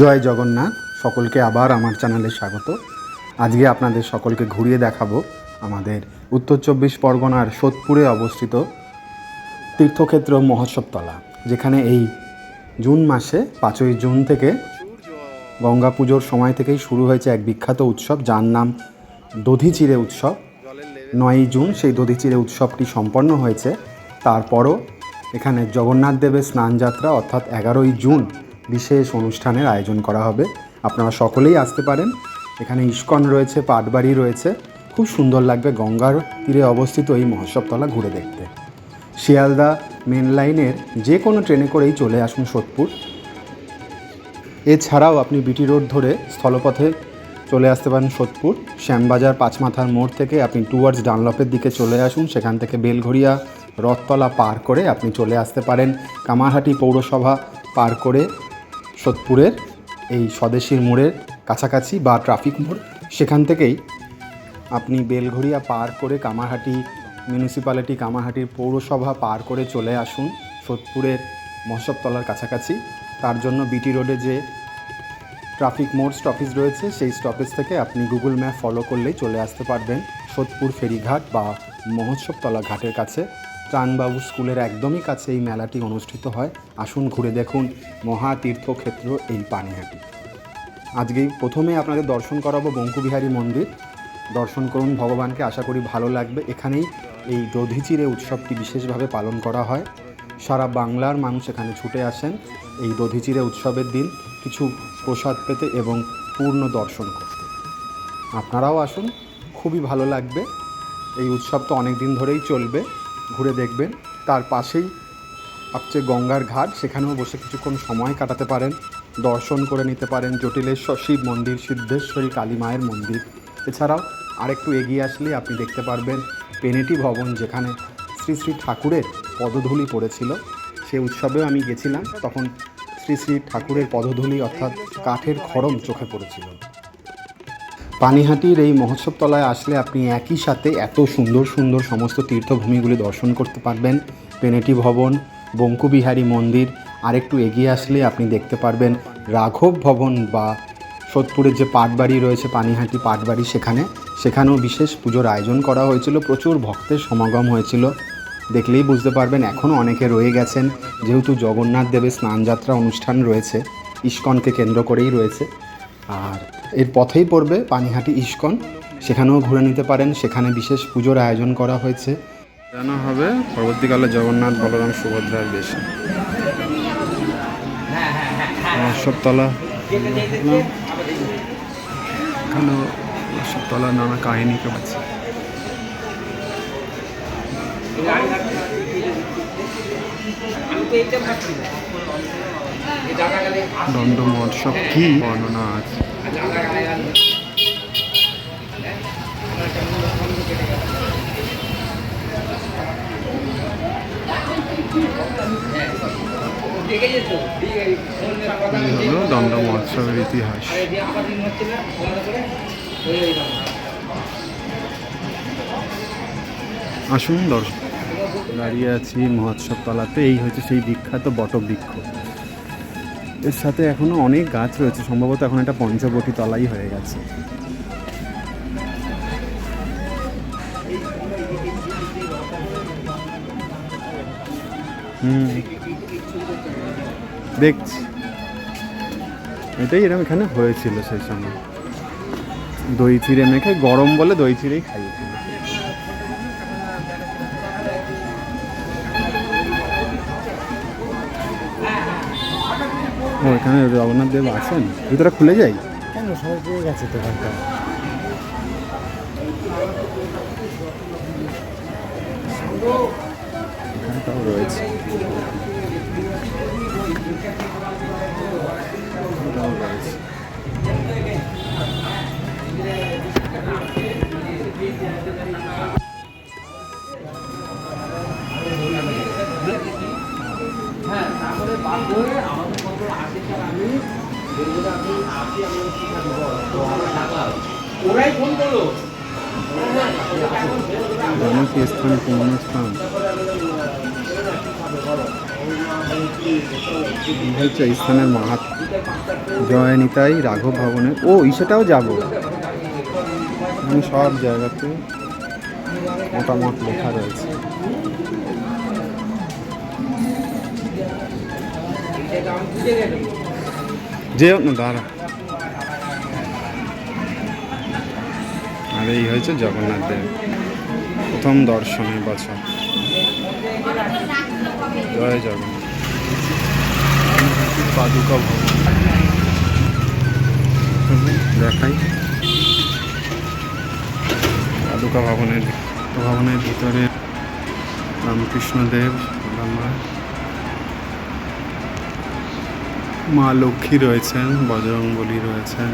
জয় জগন্নাথ। সকলকে আবার আমার চ্যানেলে স্বাগত। আজকে আপনাদের সকলকে ঘুরিয়ে দেখাবো আমাদের উত্তর চব্বিশ পরগনার সোদপুরে অবস্থিত তীর্থক্ষেত্র মহোৎসবতলা, যেখানে এই জুন মাসে, পাঁচই জুন থেকে গঙ্গা পুজোর সময় থেকেই শুরু হয়েছে এক বিখ্যাত উৎসব, যার নাম দধিচিরে উৎসব। নয়ই জুন সেই দধিচিরে উৎসবটি সম্পন্ন হয়েছে। তারপরও এখানে জগন্নাথ দেবের স্নানযাত্রা, অর্থাৎ এগারোই জুন বিশেষ অনুষ্ঠানের আয়োজন করা হবে। আপনারা সকলেই আসতে পারেন। এখানে ইস্কন রয়েছে, পাটবাড়ি রয়েছে। খুব সুন্দর লাগবে গঙ্গার তীরে অবস্থিত এই মহোৎসবতলা ঘুরে দেখতে। শিয়ালদা মেন লাইনের যে কোনো ট্রেনে করেই চলে আসুন সোদপুর। এছাড়াও আপনি বিটি রোড ধরে স্থলপথে চলে আসতে পারেন সোদপুর। শ্যামবাজার পাঁচমাথার মোড় থেকে আপনি টুয়ার্ডস ডানলপের দিকে চলে আসুন। সেখান থেকে বেলঘড়িয়া রথতলা পার করে আপনি চলে আসতে পারেন। কামারহাটি পৌরসভা পার করে সোদপুরের এই স্বদেশীর মোড়ের কাছাকাছি বা ট্রাফিক মোড়, সেখান থেকেই আপনি বেলঘড়িয়া পার করে কামারহাটি মিউনিসিপ্যালিটি কামারহাটির পৌরসভা পার করে চলে আসুন সোদপুরের মহসবতলার কাছাকাছি। তার জন্য বিটি রোডে যে ট্রাফিক মোড় স্টপেজ রয়েছে, সেই স্টপেজ থেকে আপনি গুগল ম্যাপ ফলো করলেই চলে আসতে পারবেন সোদপুর ফেরিঘাট বা মহোৎসবতলা ঘাটের কাছে। ত্রাণবাবু স্কুলের একদমই কাছে এই মেলাটি অনুষ্ঠিত হয়। আসুন ঘুরে দেখুন মহাতীর্থক্ষেত্র এই পানিহাটি। আজকেই প্রথমে আপনাদের দর্শন করাবো বঙ্কুবিহারী মন্দির। দর্শন করুন, ভগবানকে আশা করি ভালো লাগবে। এখানেই এই দধিচিরে উৎসবটি বিশেষভাবে পালন করা হয়। সারা বাংলার মানুষ এখানে ছুটে আসেন এই দধিচিরে উৎসবের দিন। কিছু প্রসাদ পেতে এবং পূর্ণ দর্শন করতে। আপনারাও আসুন, খুবই ভালো লাগবে। এই উৎসব তো অনেক দিন ধরেই চলবে। ঘুরে দেখবেন। তার পাশেই আপচে গঙ্গার ঘাট, সেখানেও বসে কিছুক্ষণ সময় কাটাতে পারেন। দর্শন করে নিতে পারেন জটিলেশ্বর শিব মন্দির, সিদ্ধেশ্বরী, কালী মায়ের মন্দির। এছাড়াও আরেকটু এগিয়ে আসলে আপনি দেখতে পারবেন পেনেটি ভবন, যেখানে শ্রী শ্রী ঠাকুরের পদধূলি পড়েছিল। সে উৎসবেও আমি গেছিলাম, তখন শ্রী শ্রী ঠাকুরের পদধূলি অর্থাৎ কাঠের খড়ম চোখে পড়েছিল। পানিহাটির এই মহোৎসব তলায় আসলে আপনি একই সাথে এত সুন্দর সুন্দর সমস্ত তীর্থভূমিগুলি দর্শন করতে পারবেন। পেনেটি ভবন, বঙ্কুবিহারী মন্দির, আরেকটু এগিয়ে আসলে আপনি দেখতে পারবেন রাঘব ভবন বা সোদপুরের যে পাটবাড়ি রয়েছে, পানিহাটি পাটবাড়ি সেখানে। সেখানেও বিশেষ পুজোর আয়োজন করা হয়েছিল, প্রচুর ভক্তের সমাগম হয়েছিল। দেখলেই বুঝতে পারবেন, এখনও অনেকে রয়ে গেছেন। যেহেতু জগন্নাথ দেবের স্নানযাত্রা অনুষ্ঠান রয়েছে, ইস্কনকে কেন্দ্র করেই রয়েছে। আর এর পথেই পড়বে পানিহাটি ইস্কন। সেখানেও ঘুরে নিতে পারেন। সেখানে বিশেষ পুজোর আয়োজন করা হয়েছে। জানা হবে পরবর্তীকালে জগন্নাথ, বলরাম, সুভদ্রার বেশি। সবতলা নানা কাহিনীকে পাচ্ছি দণ্ড মহোৎসব কি বর্ণনা আছে? হলো মহোৎসবের ইতিহাস আসুন দর্শক। দাঁড়িয়ে আছি মহোৎসব তলাতে এই হচ্ছে সেই বিখ্যাত বটবৃক্ষ। এর সাথে এখনও অনেক গাছ রয়েছে। সম্ভবত এখন একটা পঞ্চবটি তলাই হয়ে গেছে। হুম। দেখছি। এটাই এরকম এখানে হয়েছিল সেই সময়। দই চিড়ে মেখে গরম বলে দই চিড়েই খাইয়েছিল ও এখানে জগন্নাথ দেব আছেন? ভিতরে খুলে যাই। কেন? সবাই পেয়ে গেছে দোকানটা এখানে তাও রয়েছে। এটাও রয়েছে। জনপ্রিয় স্থান কোন স্থান। হচ্ছে স্থানের মাহাত জয় নিতাই রাঘব ভবনে ও সেটাও যাব। আমি সব জায়গাতে মোটামুট লেখা রয়েছে। যেও না, দাঁড়া। আর এই হয়েছে জগন্নাথ দেব। প্রথম দর্শনের বছর। জয় জগন্নাথ। পাদুকা ভবন। দেখাই। পাদুকা ভবনের ভবনের ভিতরে রামকৃষ্ণদেব রামা। মা লক্ষ্মী রয়েছেন বজরঙ্গলী রয়েছেন।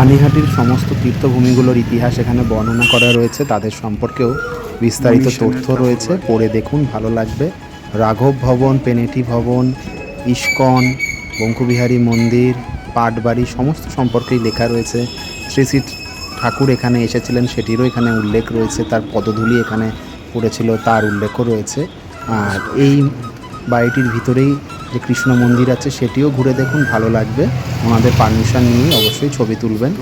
পানিহাটির সমস্ত তীর্থভূমিগুলোর ইতিহাস এখানে বর্ণনা করা রয়েছে। তাদের সম্পর্কেও বিস্তারিত তথ্য রয়েছে। পড়ে দেখুন ভালো লাগবে। রাঘব ভবন পেনেটি ভবন ইস্কন বঙ্কুবিহারী মন্দির পাটবাড়ি সমস্ত সম্পর্কেই লেখা রয়েছে। শ্রী শ্রী ঠাকুর এখানে এসেছিলেন সেটিরও এখানে উল্লেখ রয়েছে। তার পদধূলি এখানে পড়েছিল তার উল্লেখও রয়েছে। আর এই বাড়িটির ভিতরেই যে কৃষ্ণ মন্দির আছে সেটিও ঘুরে দেখুন, ভালো লাগবে। ওনাদের পারমিশন নিয়ে অবশ্যই ছবি তুলবেন।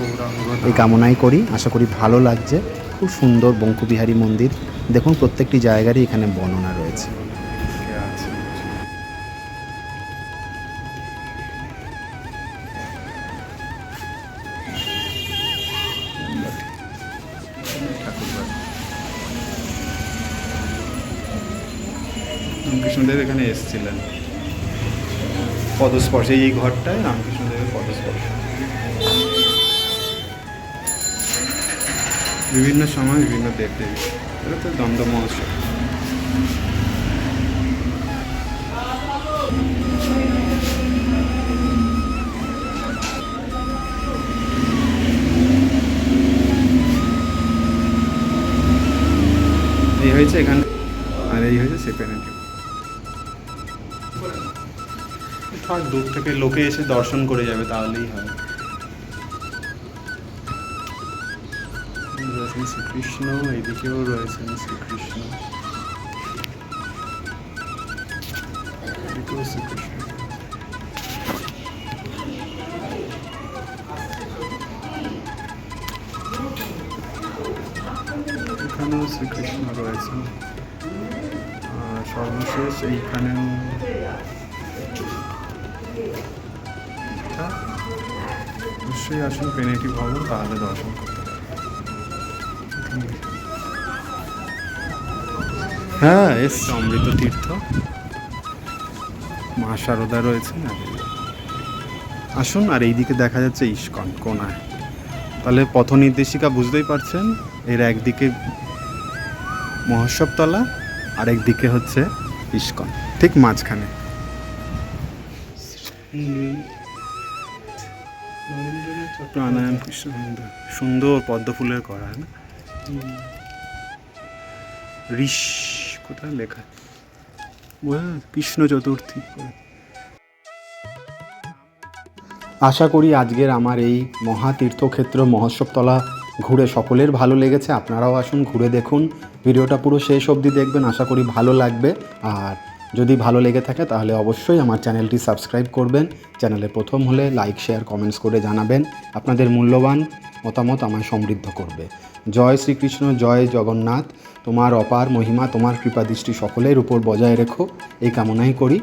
এই কামনাই করি, আশা করি ভালো লাগছে। খুব সুন্দর বঙ্কুবিহারী মন্দির। দেখুন, প্রত্যেকটি জায়গারই এখানে বর্ণনা রয়েছে। রামকৃষ্ণদেব এখানে এসেছিলেন। পদস্পর্শে, এই ঘরটায় রামকৃষ্ণদেবের পদস্পর্শ। বিভিন্ন সময় বিভিন্ন দেব দেবী এটা তো দ্বন্দ্ব মহোৎসব। এই হয়েছে এখানে আর এই হয়েছে সেপেনেটিভ থাক দূর থেকে লোকে এসে দর্শন করে যাবে, তাহলেই হবে রয়েছেন শ্রীকৃষ্ণ এইদিকেও রয়েছেন শ্রীকৃষ্ণ। এদিকেও শ্রীকৃষ্ণ। এখানেও শ্রীকৃষ্ণ রয়েছেন। সর্বশেষ এইখানেও অবশ্যই আসুন পেনেটি ভবন তাহলে দর্শন হ্যাঁ এসছে। অমৃত তীর্থ। মা শারদা রয়েছেন, আর আসুন, আর এইদিকে দেখা যাচ্ছে ইস্কন কোনায়। তাহলে পথ নির্দেশিকা বুঝতেই পারছেন, এর একদিকে মহোৎসবতলা, আর একদিকে হচ্ছে ইস্কন, ঠিক মাঝখানে। প্রাণায়াম সুন্দর। পদ্ম ফুলের করা, না? ঋষ কোথায় লেখা? কৃষ্ণ চতুর্থী। আশা করি আজকের আমার এই মহাতীর্থক্ষেত্র মহোৎসবতলা ঘুরে সকলের ভালো লেগেছে। আপনারাও আসুন, ঘুরে দেখুন। ভিডিওটা পুরো শেষ অবধি দেখবেন। আশা করি ভালো লাগবে। আর যদি ভালো লেগে থাকে তাহলে অবশ্যই আমার চ্যানেলটি সাবস্ক্রাইব করবেন। চ্যানেলে প্রথম হলে লাইক শেয়ার কমেন্টস করে জানাবেন। আপনাদের মূল্যবান মতামত আমায় সমৃদ্ধ করবে। জয় শ্রীকৃষ্ণ জয় জগন্নাথ। তোমার অপার মহিমা তোমার কৃপাদৃষ্টি সকলের উপর বজায় রেখো। এই কামনাই করি।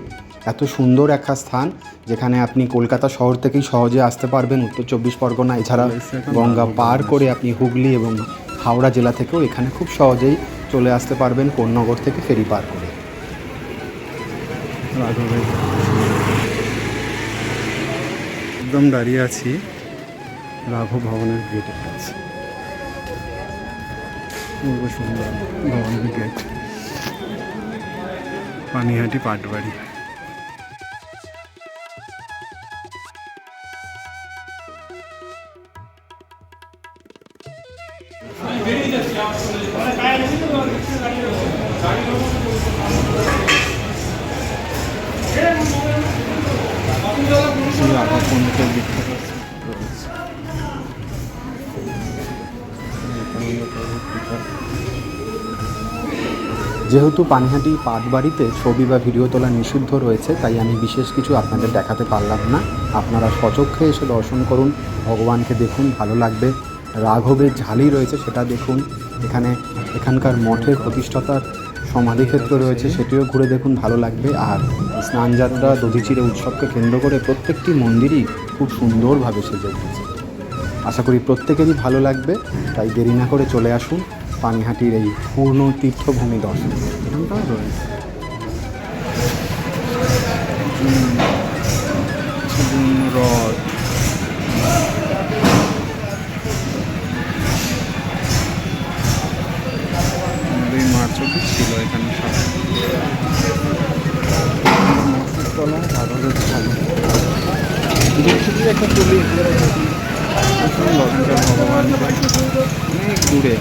এত সুন্দর একটা স্থান যেখানে আপনি কলকাতা শহর থেকেই সহজে আসতে পারবেন। উত্তর চব্বিশ পরগনা এছাড়া গঙ্গা পার করে আপনি হুগলি এবং হাওড়া জেলা থেকেও এখানে খুব সহজেই চলে আসতে পারবেন। কোন্নগর থেকে ফেরি পার করে। একদম দাঁড়িয়ে আছি রাঘব ভবনের গেটের কাছে। সুন্দর ভবানী গেট পানিহাটি পাটবাড়ি। রয়েছে যেহেতু পানিহাটি পাটবাড়িতে ছবি বা ভিডিও তোলা নিষিদ্ধ রয়েছে, তাই আমি বিশেষ কিছু আপনাদের দেখাতে পারলাম না। আপনারা সচক্ষে এসে দর্শন করুন, ভগবানকে দেখুন, ভালো লাগবে। রাঘবের ঝালি রয়েছে, সেটা দেখুন। এখানে এখানকার মঠের প্রতিষ্ঠাতার সমাধিক্ষেত্র রয়েছে সেটিও ঘুরে দেখুন ভালো লাগবে আর স্নানযাত্রা দধিচিরে উৎসবকে কেন্দ্র করে প্রত্যেকটি মন্দিরই খুব সুন্দরভাবে সেজে উঠেছে আশা করি প্রত্যেকেরই ভালো লাগবে তাই দেরি না করে চলে আসুন পানিহাটির এই পূর্ণ তীর্থভূমি দর্শন রয়েছে হ্রদ তলা সাগরের ছালে দেখছি একটা তুলি ভগবান। অনেক দূরে।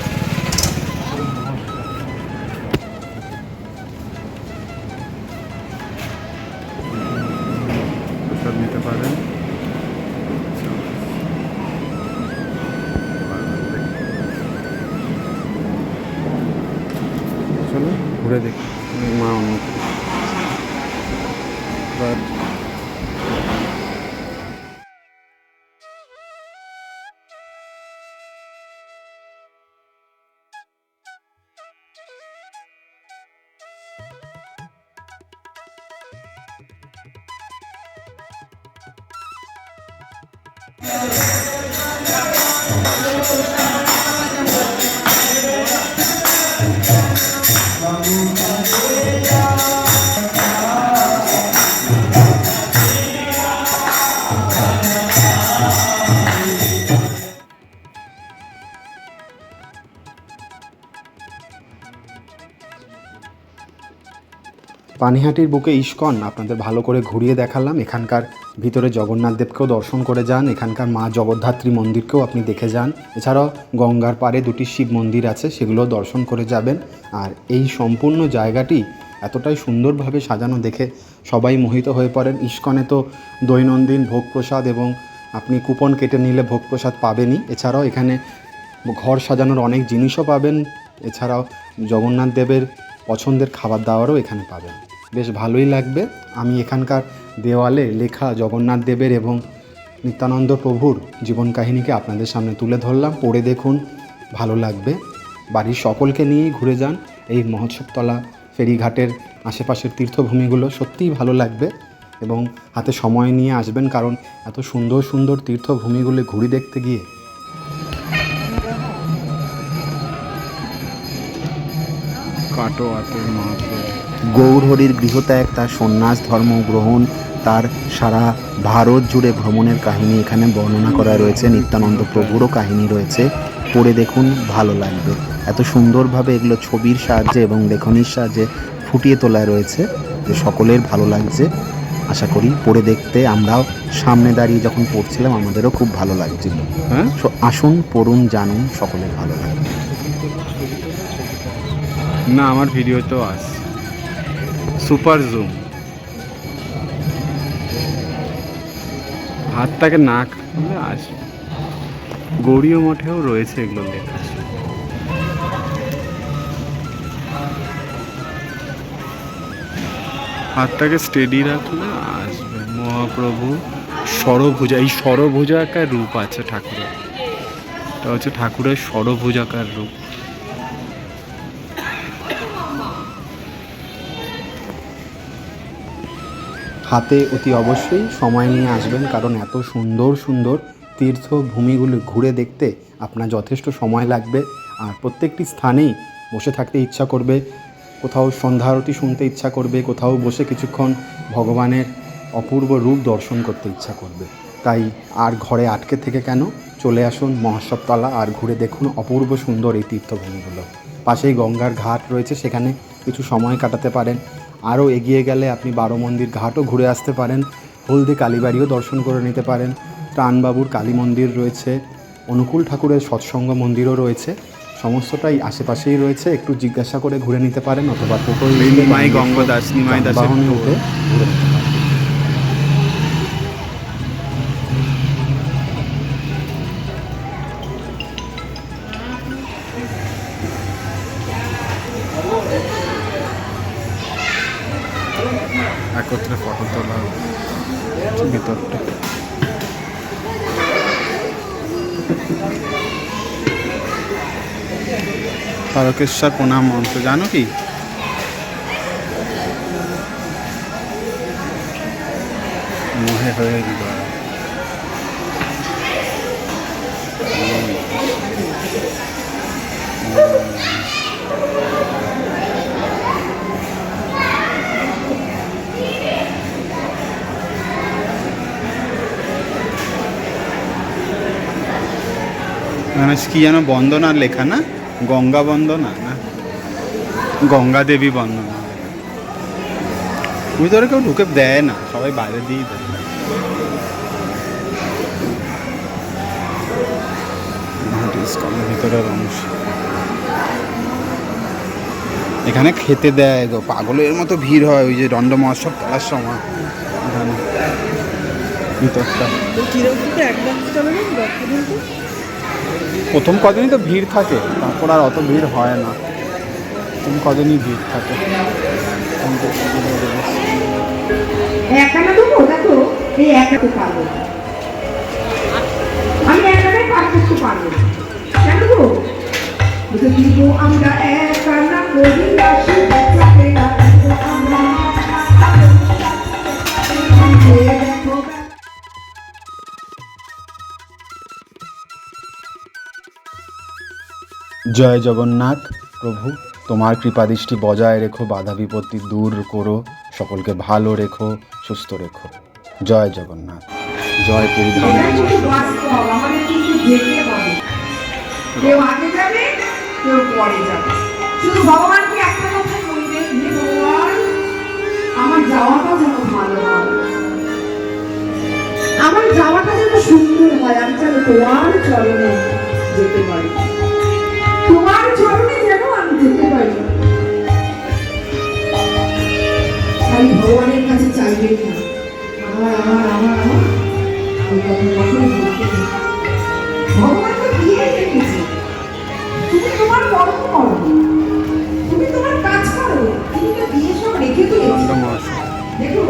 প্রসাদ নিতে পারেন চলো ঘুরে দেখি মা অন্য পানিহাটির বুকে ইস্কন। আপনাদের ভালো করে ঘুরিয়ে দেখালাম। এখানকার ভিতরে জগন্নাথ দেবকেও দর্শন করে যান। এখানকার মা জগদ্ধাত্রী মন্দিরকেও আপনি দেখে যান। এছাড়াও গঙ্গার পাড়ে দুটি শিব মন্দির আছে সেগুলো দর্শন করে যাবেন। আর এই সম্পূর্ণ জায়গাটি এতটাই সুন্দরভাবে সাজানো দেখে সবাই মোহিত হয়ে পড়েন। ইস্কনে তো দৈনন্দিন ভোগ প্রসাদ এবং আপনি কুপন কেটে নিলে ভোগ প্রসাদ পাবেনই। এছাড়াও এখানে ঘর সাজানোর অনেক জিনিসও পাবেন। এছাড়াও জগন্নাথ দেবের পছন্দের খাবার দাবারও এখানে পাবেন। বেশ ভালোই লাগবে। আমি এখানকার দেওয়ালে লেখা জগন্নাথ দেবের এবং নিত্যানন্দ প্রভুর জীবন কাহিনীকে আপনাদের সামনে তুলে ধরলাম। পড়ে দেখুন, ভালো লাগবে। বাড়ির সকলকে নিয়েই ঘুরে যান। এই মহোৎসবতলা ফেরিঘাটের আশেপাশের তীর্থভূমিগুলো সত্যিই ভালো লাগবে এবং হাতে সময় নিয়ে আসবেন কারণ এত সুন্দর সুন্দর তীর্থভূমিগুলো ঘুরে দেখতে গিয়ে। কাটোয়াতের মহাদেব গৌরহরির গৃহত্যাগ তার সন্ন্যাস ধর্ম গ্রহণ তার সারা ভারত জুড়ে ভ্রমণের কাহিনী এখানে বর্ণনা করা রয়েছে। নিত্যানন্দ প্রভুরও কাহিনী রয়েছে। পড়ে দেখুন ভালো লাগবে। এত সুন্দরভাবে এগুলো ছবির সাহায্যে এবং লেখনির সাহায্যে ফুটিয়ে তোলা রয়েছে যে সকলের ভালো লাগছে। আশা করি পড়ে দেখতে আমরাও সামনে দাঁড়িয়ে যখন পড়ছিলাম আমাদেরও খুব ভালো লাগছিল। হ্যাঁ? সো আসুন পড়ুন জানুন সকলের ভালো লাগবে। না আমার ভিডিও তো আছে। Super zoom. হাতটাকে না খুলে আসবে গৌরীয় মঠেও রয়েছে এগুলো লেখা হাতটাকে স্টেডি রাখলে আসবে মহাপ্রভু ষড়ভুজা, এই ষড়ভুজাকার রূপ আছে ঠাকুরের। এটা হচ্ছে ঠাকুরের ষড়ভুজাকার রূপ। হাতে অতি অবশ্যই সময় নিয়ে আসবেন, কারণ এত সুন্দর সুন্দর তীর্থভূমিগুলো ঘুরে দেখতে আপনার যথেষ্ট সময় লাগবে। আর প্রত্যেকটি স্থানেই বসে থাকতে ইচ্ছা করবে, কোথাও সন্ধ্যা আরতি শুনতে ইচ্ছা করবে, কোথাও বসে কিছুক্ষণ ভগবানের অপূর্ব রূপ দর্শন করতে ইচ্ছা করবে। তাই আর ঘরে আটকে থেকে কেন? চলে আসুন মহোৎসবতলা আর ঘুরে দেখুন অপূর্ব সুন্দর এই তীর্থভূমিগুলো। পাশেই গঙ্গার ঘাট রয়েছে, সেখানে কিছু সময় কাটাতে পারেন। আরও এগিয়ে গেলে আপনি বারো মন্দির ঘাটও ঘুরে আসতে পারেন হলদি কালীবাড়িও দর্শন করে নিতে পারেন প্রাণবাবুর কালী মন্দির রয়েছে অনুকূল ঠাকুরের সৎসঙ্গ মন্দিরও রয়েছে সমস্তটাই আশেপাশেই রয়েছে একটু জিজ্ঞাসা করে ঘুরে নিতে পারেন অথবা টোটো নিতে ঘুরে একত্রে ফটো তোলা ভিতরটা। তারকেশ্বর প্রণাম মন্ত্র জানো কি? মহে হয়ে গেল মানে কি যেন বন্দনার লেখা না? গঙ্গা বন্দনা না? গঙ্গা দেবী বন্দনা। ভিতরে কেউ ঢুকে দেয় না, সবাই বাইরে দিয়েই দেয়। ভিতরের অংশ। এখানে খেতে দেয় গো, পাগলের মতো ভিড় হয় ওই যে দণ্ড মহোৎসব করার সময়। ভিতরটা। প্রথম কদিনই তো ভিড় থাকে, তারপর আর অত ভিড় হয় না। প্রথম কদিনই ভিড় থাকে। দেখো, এই না। আমি জয় জগন্নাথ প্রভু, তোমার কৃপাদৃষ্টি বজায় রেখো, বাধা বিপত্তি দূর করো, সকলকে ভালো রেখো, সুস্থ রেখো। জয় জগন্নাথ। জয় হবে কেউ আগে যাবে, কেউ পরে যাবে। কাছে না আমার আমার আমার আমার আমি কত কখনো বলতে ভগবান তো দিয়ে রেখেছে তুমি তোমার কর্ম করো তুমি তোমার কাজ করো তুমি তো দিয়ে সব রেখে দিয়েছ দেখুন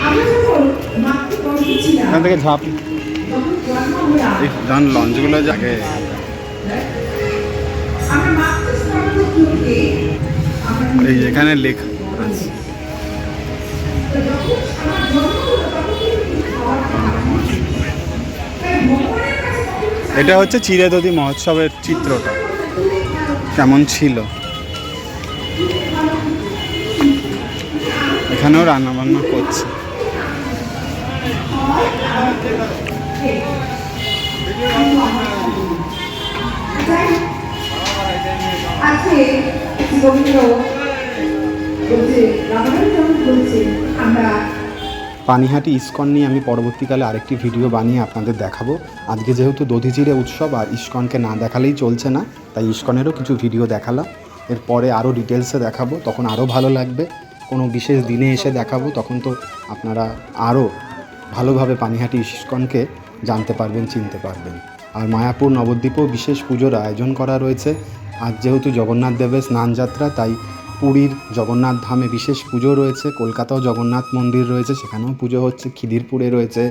আমরা যখন মাতৃগর্ভে ছিলাম এখান থেকে ঝাঁপ। তখন জন্ম লঞ্চগুলো আমরা মাতৃস্তম্ভ থেকে আমরা এই এখানে লেখা আছে। এটা হচ্ছে চিরেদদি মহোৎসবের চিত্রটা। কেমন ছিল? এখানেও রান্না বান্না করছে আছে পানিহাটি ইস্কন নিয়ে আমি পরবর্তীকালে আরেকটি ভিডিও বানিয়ে আপনাদের দেখাবো। আজকে যেহেতু দধিচিড়ে উৎসব, আর ইস্কনকে না দেখালেই চলছে না, তাই ইস্কনেরও কিছু ভিডিও দেখালাম। এরপরে আরও ডিটেলসে দেখাবো, তখন আরও ভালো লাগবে। কোনো বিশেষ দিনে এসে দেখাবো, তখন তো আপনারা আরও ভালোভাবে পানিহাটি ইস্কনকে জানতে পারবেন, চিনতে পারবেন। আর মায়াপুর নবদ্বীপেও বিশেষ পুজোর আয়োজন করা রয়েছে। আজ যেহেতু জগন্নাথ দেবের স্নানযাত্রা, তাই পুরীর জগন্নাথ ধামে বিশেষ পুজো রয়েছে, কলকাতাও জগন্নাথ মন্দির রয়েছে, সেখানেও পুজো হচ্ছে, খিদিরপুরে রয়েছে,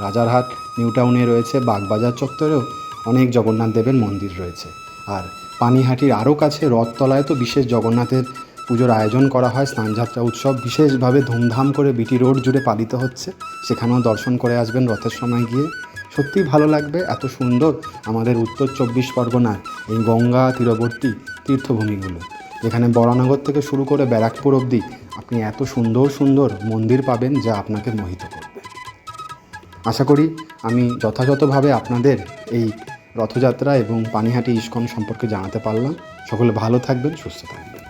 রাজারহাট, নিউ টাউনে রয়েছে, বাগবাজার চত্বরেও অনেক জগন্নাথ দেবের মন্দির রয়েছে। আর পানিহাটির আরও কাছে রথতলায় তো বিশেষ জগন্নাথের পুজোর আয়োজন করা হয়, স্নানযাত্রা উৎসব বিশেষভাবে ধুমধাম করে বিটি রোড জুড়ে পালিত হচ্ছে, সেখানেও দর্শন করে আসবেন রথের সময় গিয়ে। সত্যিই ভালো লাগবে, এত সুন্দর আমাদের উত্তর চব্বিশ পরগনার এই গঙ্গা, তীরবর্তী তীর্থভূমিগুলো। এখানে বরানগর থেকে শুরু করে ব্যারাকপুর অবধি আপনি এত সুন্দর সুন্দর মন্দির পাবেন যা আপনাকে মোহিত করবে। আশা করি আমি যথাযথভাবে আপনাদের এই রথযাত্রা এবং পানিহাটি ইস্কন সম্পর্কে জানাতে পারলাম। সকলে ভালো থাকবেন, সুস্থ থাকবেন।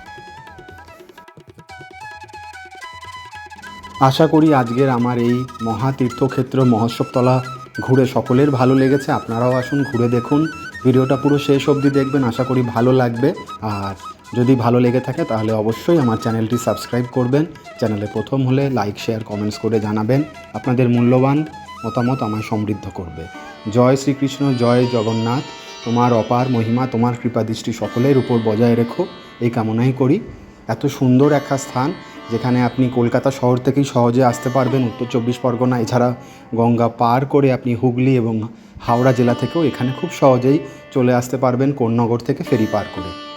আশা করি আজকের আমার এই মহাতীর্থক্ষেত্র মহোৎসবতলা ঘুরে সকলের ভালো লেগেছে। আপনারাও আসুন, ঘুরে দেখুন। ভিডিওটা পুরো শেষ অবধি দেখবেন। আশা করি ভালো লাগবে। আর যদি ভালো লেগে থাকে তাহলে অবশ্যই আমার চ্যানেলটি সাবস্ক্রাইব করবেন। চ্যানেলে প্রথম হলে লাইক, শেয়ার, কমেন্টস করে জানাবেন। আপনাদের মূল্যবান মতামত আমায় সমৃদ্ধ করবে। জয় শ্রীকৃষ্ণ, জয় জগন্নাথ। তোমার অপার মহিমা, তোমার কৃপাদৃষ্টি সকলের উপর বজায় রেখো। এই কামনাই করি। এত সুন্দর একটা স্থান যেখানে আপনি কলকাতা শহর থেকেই সহজে আসতে পারবেন। উত্তর চব্বিশ পরগনা, এছাড়া গঙ্গা পার করে আপনি হুগলি এবং হাওড়া জেলা থেকেও এখানে খুব সহজেই চলে আসতে পারবেন। কোন্নগর থেকে ফেরি পার করে।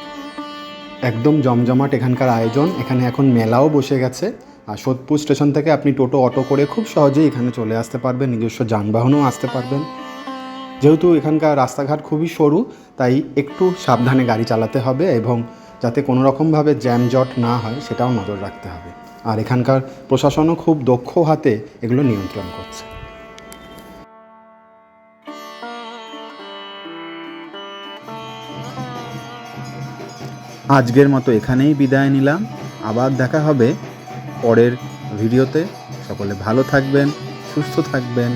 একদম জমজমাট এখানকার আয়োজন। এখানে এখন মেলাও বসে গেছে। আর সোদপুর স্টেশন থেকে আপনি টোটো, অটো করে খুব সহজেই এখানে চলে আসতে পারবেন। নিজস্ব যানবাহনও আসতে পারবেন। যেহেতু এখানকার রাস্তাঘাট খুবই সরু, তাই একটু সাবধানে গাড়ি চালাতে হবে এবং যাতে কোনো রকমভাবে জ্যামজট না হয়, সেটাও নজর রাখতে হবে। আর এখানকার প্রশাসনও খুব দক্ষ হাতে এগুলো নিয়ন্ত্রণ করছে। আজকের মতো এখানেই বিদায় নিলাম। আবার দেখা হবে পরের ভিডিওতে। সকলে ভালো থাকবেন, সুস্থ থাকবেন।